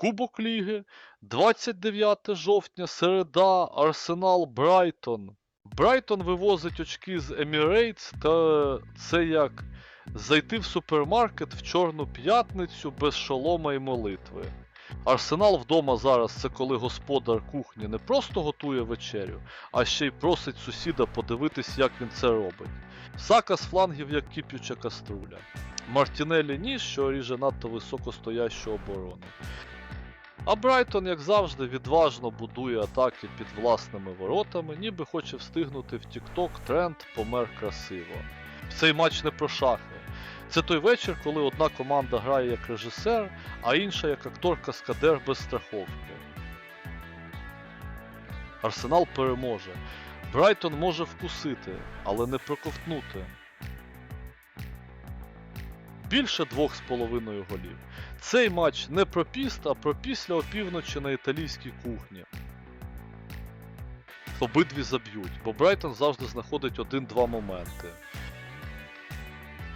Кубок Ліги, 29 жовтня, середа, Арсенал Брайтон. Брайтон вивозить очки з Емірейтс, та це як зайти в супермаркет в Чорну п'ятницю без шолома і молитви. Арсенал вдома зараз це коли господар кухні не просто готує вечерю, а ще й просить сусіда подивитись, як він це робить. Сака з флангів як кип'юча каструля. Мартінелі ніж, що ріже надто високо стоящу оборону. А Брайтон, як завжди, відважно будує атаки під власними воротами, ніби хоче встигнути в TikTok тренд помер красиво. Цей матч не про шахи. Це той вечір, коли одна команда грає як режисер, а інша як актор каскадер без страховки. Арсенал переможе. Брайтон може вкусити, але не проковтнути. Більше двох з половиною голів. Цей матч не про піст, а про після опівночі на італійській кухні. Обидві заб'ють, бо Брайтон завжди знаходить один-два моменти.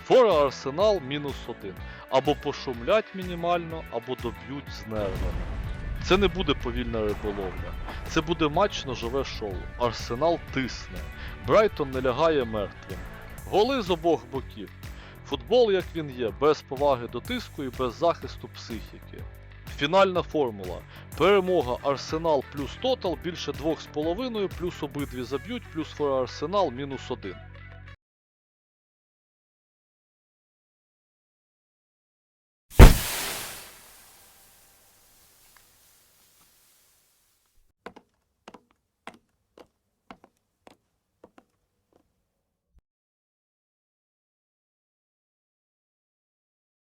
Фора Арсенал мінус один. Або пошумлять мінімально, або доб'ють з нервами. Це не буде повільна риболовля. Це буде матч ножове шоу. Арсенал тисне. Брайтон не лягає мертвим. Голи з обох боків. Футбол, як він є, без поваги до тиску і без захисту психіки. Фінальна формула. Перемога Арсенал плюс тотал більше 2,5, плюс обидві заб'ють, плюс фора Арсенал мінус 1.